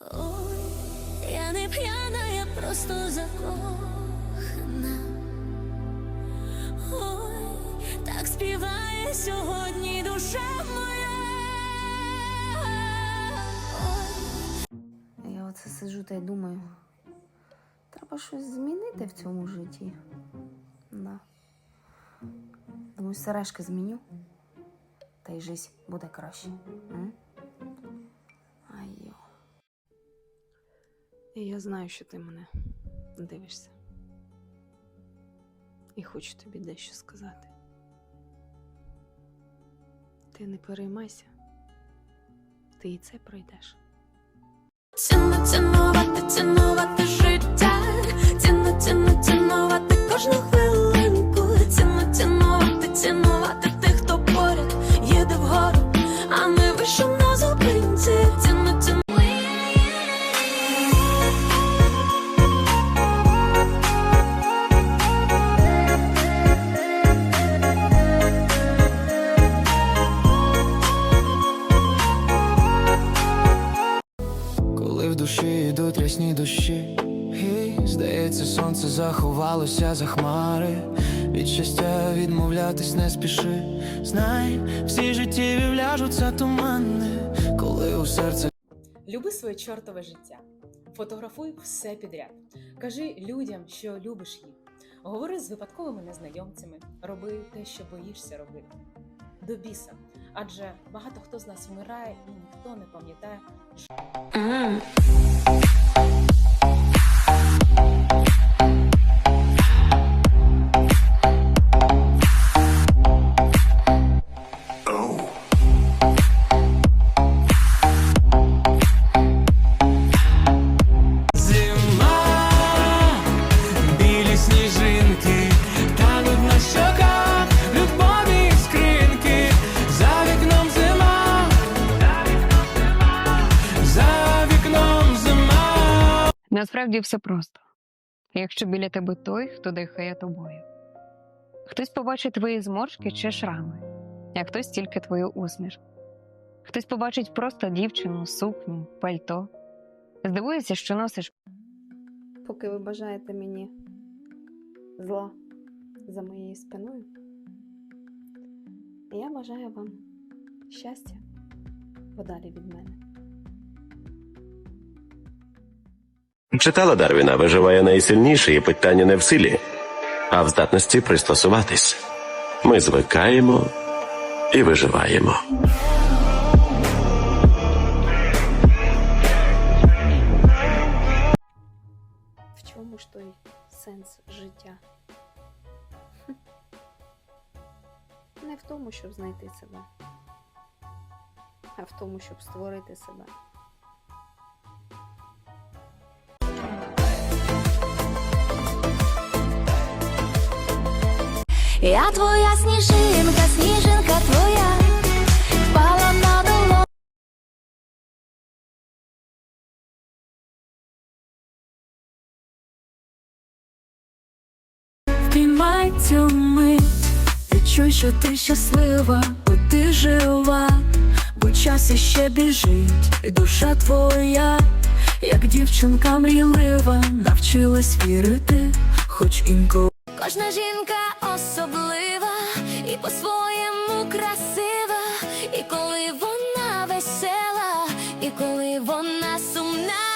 Ой, я не п'яна, я просто закохана. Ой, так співає сьогодні душа моя. Я оце сиджу та й думаю, треба щось змінити в цьому житті. Да. Думаю, сережки зміню, та й життя буде краще. М? І я знаю, що ти мене дивишся. І хочу тобі дещо сказати. Ти не переймайся, ти і це пройдеш. Ціну цінувати, цінувати життя, ціну, ціну, цінувати кожну хвилинку, заховалося за хмари. Від щастя відмовлятись не спіши. Знай, всі життєві вляжуться тумани, коли у серце. Люби своє чортове життя. Фотографуй все підряд. Кажи людям, що любиш їх. Говори з випадковими незнайомцями, роби те, що боїшся робити. До біса. Адже багато хто з нас вмирає і ніхто не пам'ятає Зима, Насправді все просто. Якщо біля тебе той, хто дихає тобою. Хтось побачить твої зморшки чи шрами, а хтось тільки твою усмішку. Хтось побачить просто дівчину, сукню, пальто. Здивується, що носиш Поки ви бажаєте мені зла за моєю спиною, я бажаю вам щастя подалі від мене. Читала Дарвіна виживає найсильніший і питання не в силі, а в здатності пристосуватись. Ми звикаємо і виживаємо. В чому ж той сенс життя? Не в тому, щоб знайти себе, а в тому, щоб створити себе. Я твоя сніжинка, сніжинка твоя, впала на долоню. Впіймай цю відчуй, що ти щаслива, бо ти жива, бо час іще біжить, і душа твоя, як дівчинка мрійлива, навчилась вірити, хоч інколи. Кожна жінка особлива і по-своєму красива, і коли вона весела, і коли вона сумна,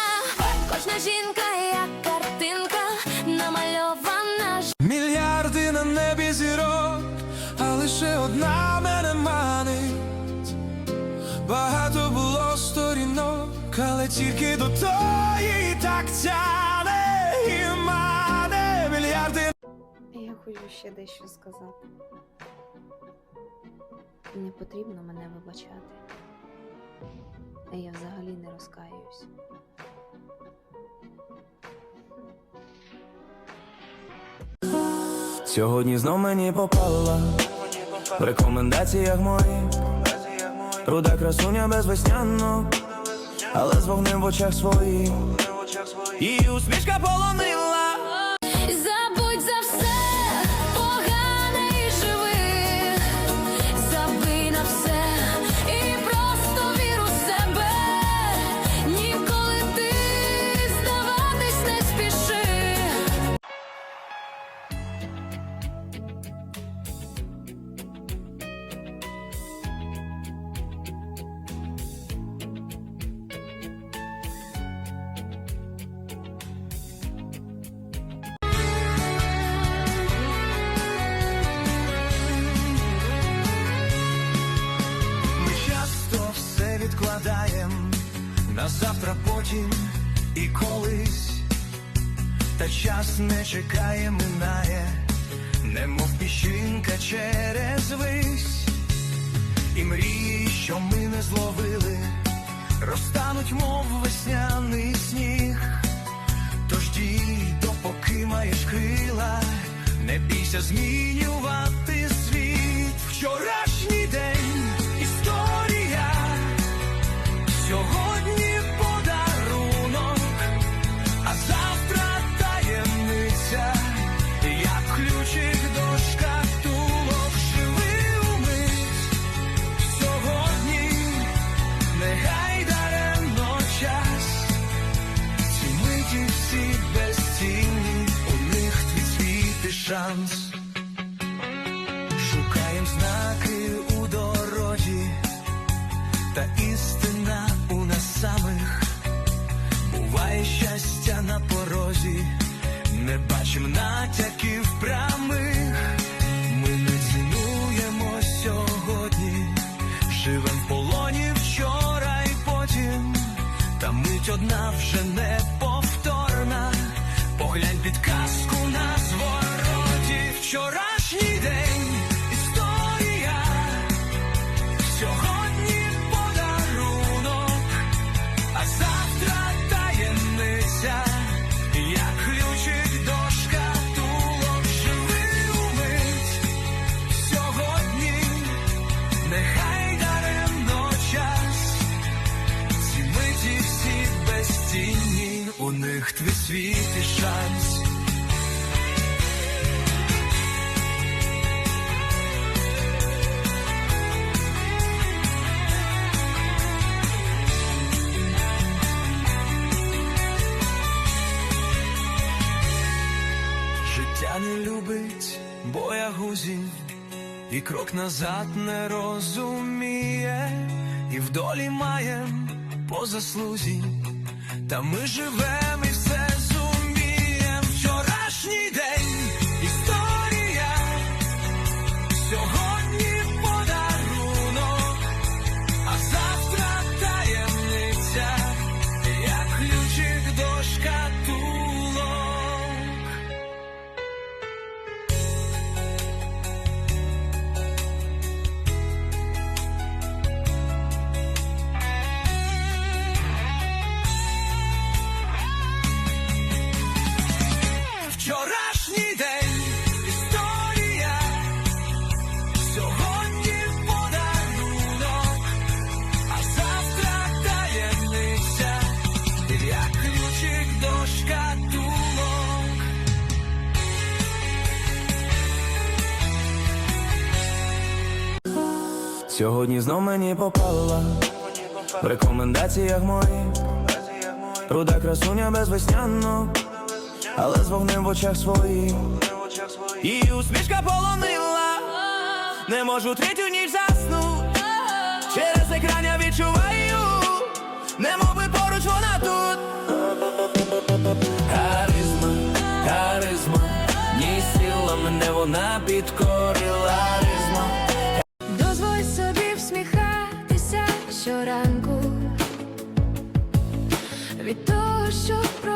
кожна жінка як картинка намальована. Мільярди на небі зірок, а лише одна мене манить. Багато було сторінок, але тільки до тої так тяне хочу ще дещо сказати. Не потрібно мене вибачати. а Я взагалі не розкаюсь. Сьогодні знов мені попала в рекомендаціях моїх Руда красуня без веснянок, але з вогнем в очах своїх Її усмішка полонила потім і колись, та час не чекає, минає, немов піщинка через вись, і мрії, що ми не зловили, розтануть, мов весняний сніг. Тож дій, допоки маєш крила, не бійся змінювати світ. Вчорашній день історія, сьогодні шанс. Шукаєм знаки у дорозі, та істина у нас самих. Буває щастя на порозі, не бачим натяків прямих. Нехай даремно час. Ці миті всі безцінні, у них твій світ і шанс. Життя не любить боягузів, і крок назад не розуміє, і в долі маєм по заслузі, та ми живемо і все Сьогодні знов мені попала в рекомендаціях моїх Руда красуня без весняну, але з вогнем в очах своїх. Її усмішка полонила, не можу третю ніч заснуть. Через екран я відчуваю, не би поруч вона тут. Харизма, харизма, ні сила мене вона підкорила. Від того, що.